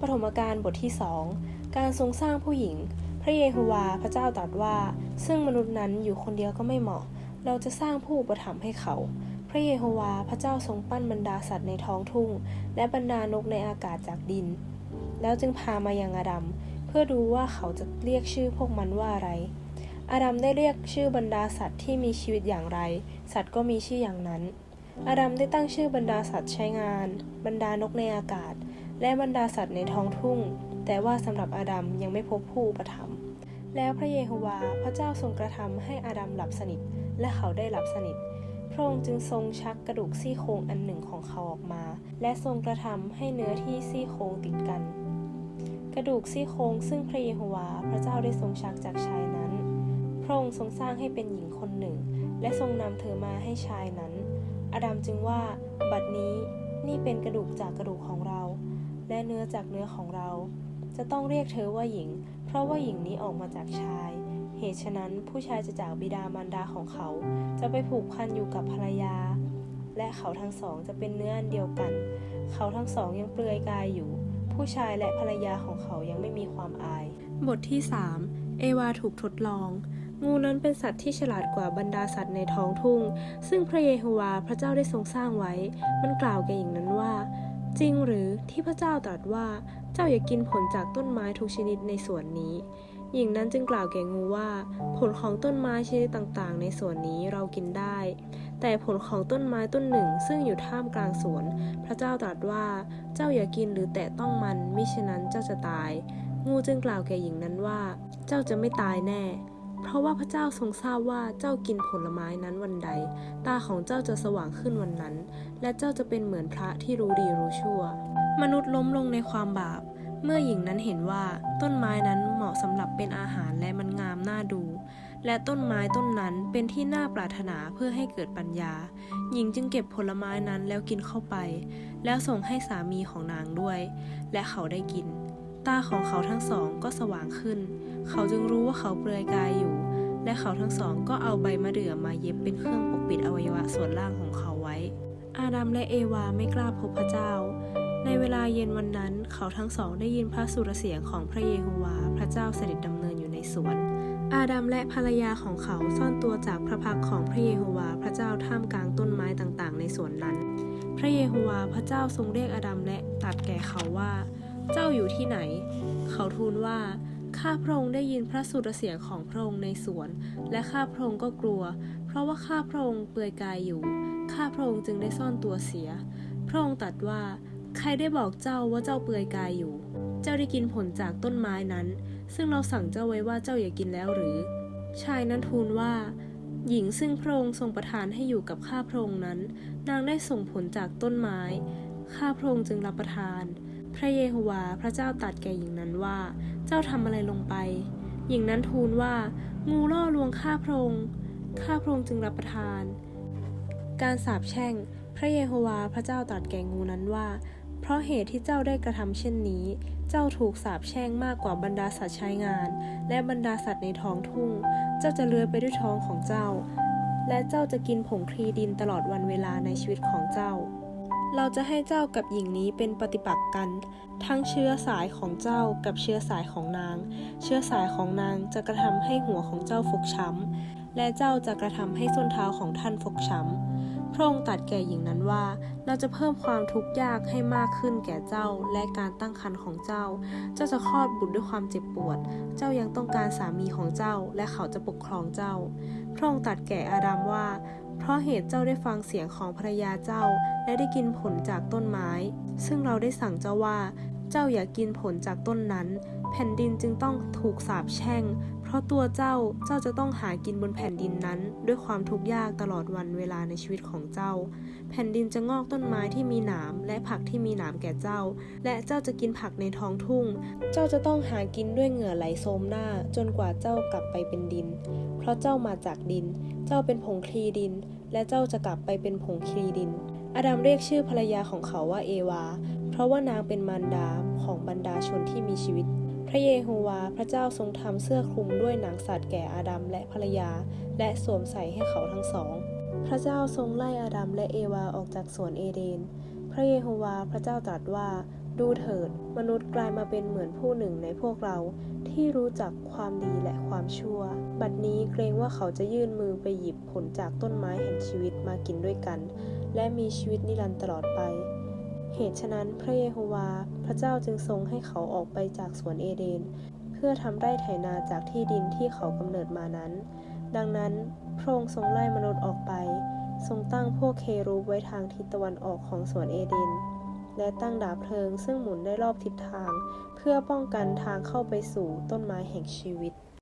ปฐมกาลบทที่สองการทรงสร้างผู้หญิง พระเยโฮวาห์พระเจ้าตรัสว่า ซึ่งมนุษย์นั้นอยู่คนเดียวก็ไม่เหมาะ เราจะสร้างผู้อุประถัมภ์ให้เขา พระเยโฮวาห์พระเจ้าทรงปั้นบรรดาสัตว์ในท้องทุ่ง และบรรดานกในอากาศจากดิน แล้วจึงพามายังอาดัมเพื่อดูว่าเขาจะเรียกชื่อพวกมันว่าอะไรอาดัมได้เรียกชื่อบรรดาสัตว์ที่มีชีวิตอย่างไร สัตว์ก็มีชื่ออย่างนั้น อาดัมได้ตั้งชื่อบรรดาสัตว์ใช้งาน บรรดานกในอากาศ และบรรดาสัตว์ในท้องทุ่ง แต่ว่าสำหรับอาดัมยังไม่พบผู้อุปถัมภ์แล้วพระเยโฮวาห์พระเจ้าทรงกระทำให้อาดัมหลับสนิท และเขาได้หลับสนิท พระองค์จึงทรงชักกระดูกซี่โครงอันหนึ่งของเขาออกมา และทรงกระทำให้เนื้อที่ซี่โครงติดกัน กระดูกซี่โครงซึ่งพระเยโฮวาห์พระเจ้าได้ทรงชักจากชายนั้น พระองค์ทรงสร้างให้เป็นหญิงคนหนึ่ง และทรงนำเธอมาให้ชายนั้น อาดัมจึงว่า บัดนี้นี่เป็นกระดูกจากกระดูกของเรา และเนื้อจากเนื้อของเรา จะต้องเรียกเธอว่าหญิง เพราะว่าหญิงนี้ออกมาจากชาย เหตุฉะนั้นผู้ชายจะจากบิดามารดาของเขา จะไปผูกพันอยู่กับภรรยา และเขาทั้งสองจะเป็นเนื้ออันเดียวกัน เขาทั้งสองยังเปลือยกายอยู่ ผู้ชายและภรรยาของเขายังไม่มีความอาย บทที่ 3 เอวาถูกทดลองงูนั้นเป็นสัตว์ที่ฉลาดกว่าบรรดาสัตว์ในท้องทุ่ง ซึ่งพระเยโฮวาห์พระเจ้าได้ทรงสร้างไว้ มันกล่าวแก่หญิงนั้นว่า จริงหรือที่พระเจ้าตรัสว่าเจ้าอย่ากินผลจากต้นไม้ทุกชนิดในสวนนี้ หญิงนั้นจึงกล่าวแก่งูว่า ผลของต้นไม้ชนิดต่างๆ ในสวนนี้เรากินได้ แต่ผลของต้นไม้ต้นหนึ่งซึ่งอยู่ท่ามกลางสวน พระเจ้าตรัสว่าเจ้าอย่ากินหรือแตะต้องมันมิฉะนั้นเจ้าจะตาย งูจึงกล่าวแก่หญิงนั้นว่า เจ้าจะไม่ตายแน่ เพราะว่าพระเจ้าทรงทราบว่าเจ้ากินผลไม้นั้นวันใด ตาของเจ้าจะสว่างขึ้นวันนั้น และเจ้าจะเป็นเหมือนพระที่รู้ดีรู้ชั่ว มนุษย์ล้มลงในความบาป เมื่อหญิงนั้นเห็นว่าต้นไม้นั้นเหมาะสำหรับเป็นอาหารและมันงามน่าดู และต้นไม้ต้นนั้นเป็นที่น่าปรารถนาเพื่อให้เกิดปัญญา หญิงจึงเก็บผลไม้นั้นแล้วกินเข้าไป แล้วส่งให้สามีของนางด้วย และเขาได้กิน ตาของเขาทั้งสองก็สว่างขึ้น เขาจึงรู้ว่าเขาเปลือยกายอยู่ และเขาทั้งสองก็เอาใบมะเดื่อมาเย็บเป็นเครื่องปกปิดอวัยวะส่วนล่างของเขาไว้ อาดัมและเอวาไม่กล้าพบพระเจ้า ในเวลาเย็นวันนั้น เขาทั้งสองได้ยินพระสุรเสียงของพระเยโฮวาห์พระเจ้าเสด็จดำเนินอยู่ในสวน อาดัมและภรรยาของเขาซ่อนตัวจากพระพักของพระเยโฮวาห์พระเจ้าท่ามกลางต้นไม้ต่างๆ ในสวนนั้น พระเยโฮวาห์พระเจ้าทรงเรียกอาดัมและตรัสแก่เขาว่า เจ้าอยู่ที่ไหน เขาทูลว่า ข้าพระองค์ได้ยินพระสุรเสียงของพระองค์ในสวน และข้าพระองค์ก็กลัว เพราะว่าข้าพระองค์เปลือยกายอยู่ ข้าพระองค์จึงได้ซ่อนตัวเสีย พระองค์ตรัสว่า ใครได้บอกเจ้าว่าเจ้าเปลือยกายอยู่ เจ้าได้กินผลจากต้นไม้นั้น ซึ่งเราสั่งเจ้าไว้ว่าเจ้าอย่ากินแล้วหรือ ชายนั้นทูลว่าหญิงซึ่งพระองค์ทรงประทานให้อยู่กับข้าพระองค์นั้น นางได้ส่งผลจากต้นไม้ ข้าพระองค์จึงรับประทาน พระเยโฮวาห์พระเจ้าตรัสแก่หญิงนั้นว่า เจ้าทำอะไรลงไป หญิงนั้นทูลว่า งูล่อลวงข้าพระองค์ ข้าพระองค์จึงรับประทาน การสาปแช่ง พระเยโฮวาห์พระเจ้าตรัสแก่งูนั้นว่า เพราะเหตุที่เจ้าได้กระทำเช่นนี้ เจ้าถูกสาปแช่งมากกว่าบรรดาสัตว์ใช้งาน และบรรดาสัตว์ในท้องทุ่ง เจ้าจะเลื้อยไปด้วยท้องของเจ้า และเจ้าจะกินผงคลีดินตลอดวันเวลาในชีวิตของเจ้า เราจะให้เจ้ากับหญิงนี้เป็นปฏิปักษ์กัน ทั้งเชื้อสายของเจ้ากับเชื้อสายของนาง เชื้อสายของนางจะกระทำให้หัวของเจ้าฟกช้ำ และเจ้าจะกระทำให้ส้นเท้าของท่านฟกช้ำ พระองค์ตรัสแก่หญิงนั้นว่า เราจะเพิ่มความทุกข์ยากให้มากขึ้นแก่เจ้าและการตั้งครรภ์ของเจ้า เจ้าจะคลอดบุตรด้วยความเจ็บปวด เจ้ายังต้องการสามีของเจ้าและเขาจะปกครองเจ้า พระองค์ตรัสแก่อาดัมว่า เพราะเหตุเจ้าได้ฟังเสียงของภรรยาเจ้า และได้กินผลจากต้นไม้ ซึ่งเราได้สั่งเจ้าว่า เจ้าอย่ากินผลจากต้นนั้น แผ่นดินจึงต้องถูกสาปแช่ง เพราะตัวเจ้าเจ้าจะต้องหากินบนแผ่นดินนั้น ด้วยความทุกข์ยากตลอดวันเวลาในชีวิตของเจ้า แผ่นดินจะงอกต้นไม้ที่มีหนามและผักที่มีหนามแก่เจ้า และเจ้าจะกินผักในท้องทุ่ง เจ้าจะต้องหากินด้วยเหงื่อไหลโซมหน้า จนกว่าเจ้ากลับไปเป็นดิน เพราะเจ้ามาจากดิน เจ้าเป็นผงคลีดิน และเจ้าจะกลับไปเป็นผงคลีดินอาดัมเรียกชื่อภรรยาของเขาว่าเอวา เพราะว่านางเป็นมารดาของบรรดาชนที่มีชีวิต พระเยโฮวาห์พระเจ้าทรงทำเสื้อคลุมด้วยหนังสัตว์แก่อาดัมและภรรยา และสวมใส่ให้เขาทั้งสอง พระเจ้าทรงไล่อาดัมและเอวาออกจากสวนเอเดน พระเยโฮวาห์พระเจ้าตรัสว่า ดูเถิด มนุษย์กลายมาเป็นเหมือนผู้หนึ่งในพวกเรา ที่รู้จักความดีและความชั่ว บัดนี้เกรงว่าเขาจะยื่นมือไปหยิบผลจากต้นไม้แห่งชีวิตมากินด้วยกัน และมีชีวิตนิรันดร์ตลอดไป เหตุฉะนั้นพระเยโฮวาห์พระเจ้าจึงทรงให้เขาออกไปจากสวนเอเดน เพื่อทำไร่ไถนาจากที่ดินที่เขากำเนิดมานั้น ดังนั้นพระองค์ทรงไล่มนุษย์ออกไป ทรงตั้งพวกเครูบไว้ทางทิศตะวันออกของสวนเอเดน และตั้งดาบเพลิงซึ่งหมุนได้รอบทิศทาง เพื่อป้องกันทางเข้าไปสู่ต้นไม้แห่งชีวิต